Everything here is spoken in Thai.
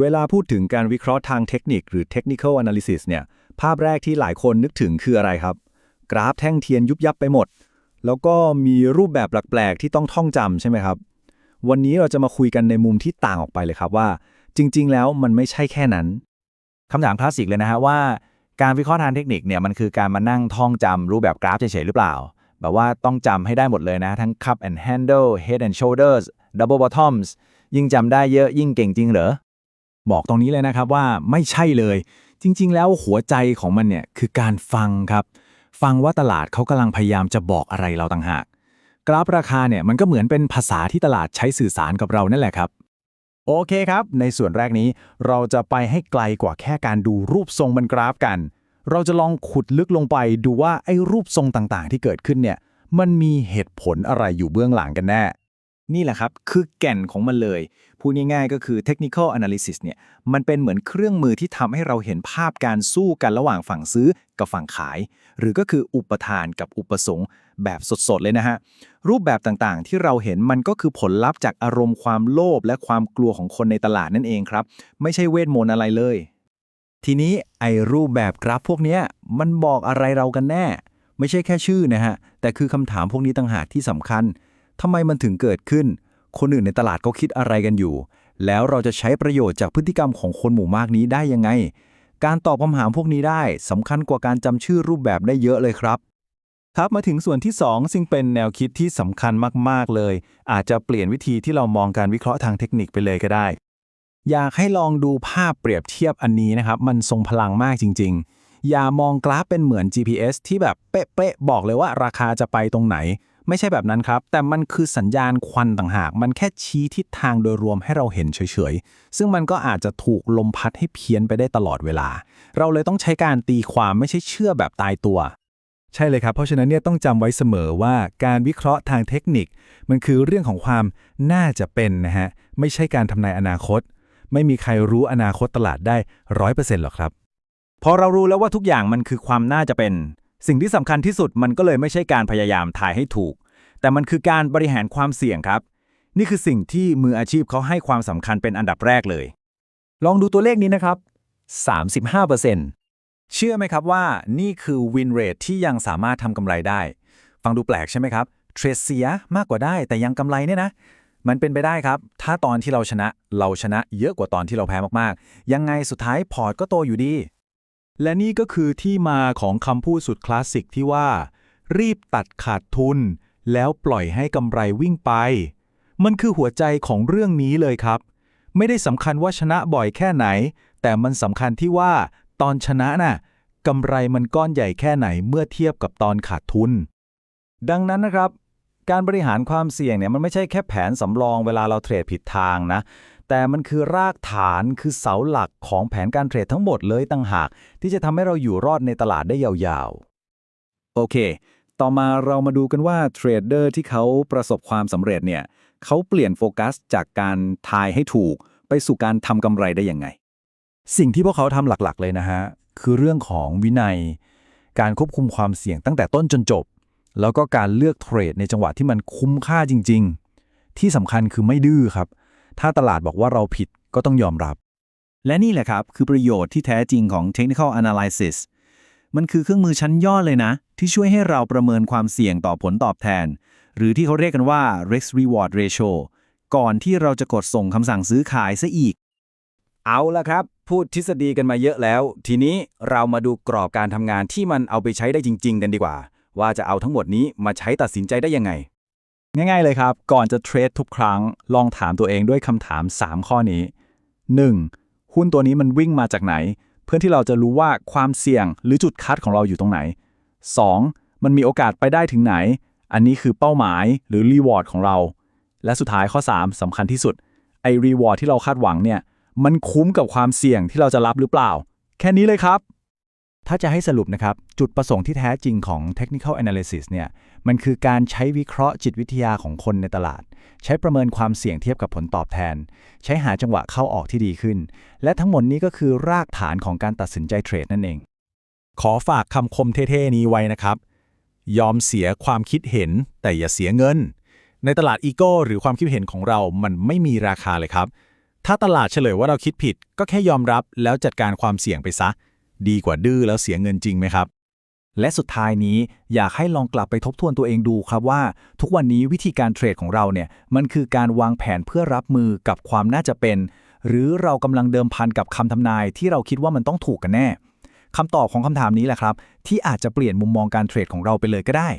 เวลาพูดถึงการวิเคราะห์ทางเทคนิคหรือ technical analysis เนี่ย ภาพแรกที่หลายคนนึกถึงคืออะไรครับ กราฟแท่งเทียนยุบยับไปหมด แล้วก็มีรูปแบบแปลกๆที่ต้องท่องจำใช่ไหมครับ วันนี้เราจะมาคุยกันในมุมที่ต่างออกไปเลยครับว่า จริง ๆ แล้วมันไม่ใช่แค่นั้นคำถามคลาสสิกเลยนะฮะว่า การวิเคราะห์ทางเทคนิคเนี่ยมันคือการมานั่งท่องจำรูปแบบกราฟเฉยๆหรือเปล่า แบบว่าต้องจำให้ได้หมดเลยนะ ทั้ง cup and handle head and shoulders double bottoms ยิ่งจำได้เยอะยิ่งเก่งจริงเหรอ บอกตรงนี้เลยนะครับว่าไม่ใช่เลย จริง ๆ แล้วหัวใจของมันเนี่ยคือการฟังครับ ฟังว่าตลาดเขากำลังพยายามจะบอกอะไรเราต่างหาก กราฟราคาเนี่ยมันก็เหมือนเป็นภาษาที่ตลาดใช้สื่อสารกับเรานั่นแหละครับ โอเคครับ ในส่วนแรกนี้เราจะไปให้ไกลกว่าแค่การดูรูปทรงบนกราฟกัน เราจะลองขุดลึกลงไปดูว่าไอ้รูปทรงต่างๆ ที่เกิดขึ้นเนี่ยมันมีเหตุผลอะไรอยู่เบื้องหลังกันแน่ นี่แหละครับ คือแก่นของมันเลย พูดง่ายๆ ก็คือ technical analysis เนี่ย มันเป็นเหมือนเครื่องมือที่ทำให้เราเห็นภาพการสู้กันระหว่างฝั่งซื้อกับฝั่งขาย หรือก็คืออุปทานกับอุปสงค์แบบสดๆ เลยนะฮะ รูปแบบต่างๆ ที่เราเห็นมันก็คือผลลัพธ์จากอารมณ์ความโลภและความกลัวของคนในตลาดนั่นเองครับ ไม่ใช่เวทมนต์อะไรเลย ทีนี้ไอ้รูปแบบกราฟพวกนี้มันบอกอะไรเรากันแน่ ไม่ใช่แค่ชื่อนะฮะ แต่คือคำถามพวกนี้ต่างหากที่สำคัญ ทำไมมันถึงเกิดขึ้น คนอื่นในตลาดเขาคิดอะไรกันอยู่ แล้วเราจะใช้ประโยชน์จากพฤติกรรมของคนหมู่มากนี้ได้ยังไง การตอบคำถามพวกนี้ได้สำคัญกว่าการจำชื่อรูปแบบได้เยอะเลยครับครับมาถึงส่วนที่ 2 ซึ่งเป็นแนวคิดที่สำคัญมาก ๆ เลย อาจจะเปลี่ยนวิธีที่เรามองการวิเคราะห์ทางเทคนิคไปเลยก็ได้ อยากให้ลองดูภาพเปรียบเทียบอันนี้นะครับ มันทรงพลังมากจริง ๆ อย่ามองกราฟเป็นเหมือน GPS ที่แบบเป๊ะๆบอกเลยว่าราคาจะไปตรงไหน ไม่ใช่แบบนั้นครับ แต่มันคือสัญญาณควันต่างหาก มันแค่ชี้ทิศทางโดยรวมให้เราเห็นเฉยๆ ซึ่งมันก็อาจจะถูกลมพัดให้เพี้ยนไปได้ตลอดเวลา เราเลยต้องใช้การตีความไม่ใช่เชื่อแบบตายตัว ใช่เลยครับ เพราะฉะนั้นเนี่ยต้องจำไว้เสมอว่าการวิเคราะห์ทางเทคนิค มันคือเรื่องของความน่าจะเป็นนะฮะ ไม่ใช่การทำนายอนาคต ไม่มีใครรู้อนาคตตลาดได้ร้อยเปอร์เซ็นต์หรอกครับ พอเรารู้แล้วว่าทุกอย่างมันคือความน่าจะเป็น สิ่งที่สำคัญที่สุดมันก็เลยไม่ใช่การพยายามทายให้ถูก แต่มันคือการบริหารความเสี่ยงครับ นี่คือสิ่งที่มืออาชีพเขาให้ความสำคัญเป็นอันดับแรกเลย ลองดูตัวเลขนี้นะครับ 35%เชื่อไหมครับว่านี่คือ win rate ที่ยังสามารถทำกำไรได้ ฟังดูแปลกใช่ไหมครับเทรดเสียมากกว่าได้แต่ยังกำไรเนี่ยนะมันเป็นไปได้ครับ ถ้าตอนที่เราชนะ เราชนะเยอะกว่าตอนที่เราแพ้มากๆ ยังไงสุดท้ายพอร์ตก็โตอยู่ดี และนี่ก็คือที่มาของคำพูดสุดคลาสสิกที่ว่า รีบตัดขาดทุน แล้วปล่อยให้กำไรวิ่งไป มันคือหัวใจของเรื่องนี้เลยครับ ไม่ได้สำคัญว่าชนะบ่อยแค่ไหน แต่มันสำคัญที่ว่า ตอนชนะน่ะกำไรมันก้อนใหญ่แค่ไหนเมื่อเทียบกับตอนขาดทุน ดังนั้นนะครับ การบริหารความเสี่ยงเนี่ยมันไม่ใช่แค่แผนสำรองเวลาเราเทรดผิดทางนะ แต่มันคือรากฐานคือเสาหลักของแผนการเทรดทั้งหมดเลยต่างหาก ที่จะทำให้เราอยู่รอดในตลาดได้ยาวๆ โอเค ต่อมาเรามาดูกันว่าเทรดเดอร์ที่เขาประสบความสำเร็จเนี่ยเขาเปลี่ยนโฟกัสจากการทายให้ถูก ไปสู่การทำกำไรได้ยังไง สิ่งที่พวกเขาทำหลักๆ เลยนะฮะคือเรื่องของวินัย การควบคุมความเสี่ยงตั้งแต่ต้นจนจบ แล้วก็การเลือกเทรดในจังหวะที่มันคุ้มค่าจริง ๆ ที่สำคัญคือไม่ดื้อครับ ถ้าตลาดบอกว่าเราผิดก็ต้องยอมรับ และนี่แหละครับ คือประโยชน์ที่แท้จริงของ technical analysis มันคือเครื่องมือชั้นยอดเลยนะ ที่ช่วยให้เราประเมินความเสี่ยงต่อผลตอบแทน หรือที่เขาเรียกกันว่า risk reward ratio ก่อนที่เราจะกดส่งคำสั่งซื้อขายซะอีก เอาละครับ พูดทฤษฎีกันมาเยอะแล้ว ทีนี้เรามาดูกรอบการทำงานที่มันเอาไปใช้ได้จริง ๆ กันดีกว่า ว่าจะเอาทั้งหมดนี้มาใช้ตัดสินใจได้ยังไง ง่าย ๆเลยครับ ก่อนจะเทรดทุกครั้ง ลองถามตัวเองด้วยคำถาม 3 ข้อนี้ 1. หุ้นตัวนี้มันวิ่งมาจากไหน เพื่อที่เราจะรู้ว่าความเสี่ยงหรือจุดคัดของเราอยู่ตรงไหน 2. มันมีโอกาสไปได้ถึงไหน อันนี้คือเป้าหมายหรือรีวอร์ดของเรา และสุดท้ายข้อ 3สำคัญที่สุด ไอรีวอร์ดที่เราคาดหวังเนี่ย มันคุ้มกับความเสี่ยงที่เราจะรับหรือเปล่า แค่นี้เลยครับ ถ้าจะให้สรุปนะครับ จุดประสงค์ที่แท้จริงของ technical analysis เนี่ยมันคือการใช้วิเคราะห์จิตวิทยาของคนในตลาด ใช้ประเมินความเสี่ยงเทียบกับผลตอบแทน ใช้หาจังหวะเข้าออกที่ดีขึ้น และทั้งหมดนี้ก็คือรากฐานของการตัดสินใจเทรดนั่นเอง ขอฝากคำคมเท่ๆนี้ไว้นะครับ ยอมเสียความคิดเห็น แต่อย่าเสียเงิน ในตลาดอีโก้หรือความคิดเห็นของเรามันไม่มีราคาเลยครับ ถ้าตลาดเฉลยว่าเราคิดผิด ก็แค่ยอมรับแล้วจัดการความเสี่ยงไปซะ ดีกว่าดื้อแล้วเสียเงินจริงไหมครับ และสุดท้ายนี้อยากให้ลองกลับไปทบทวนตัวเองดูครับว่า ทุกวันนี้วิธีการเทรดของเราเนี่ยมันคือการวางแผนเพื่อรับมือกับความน่าจะเป็น หรือเรากำลังเดิมพันกับคำทำนายที่เราคิดว่ามันต้องถูกกันแน่คำตอบของคำถามนี้แหละครับ ที่อาจจะเปลี่ยนมุมมองการเทรดของเราไปเลยก็ได้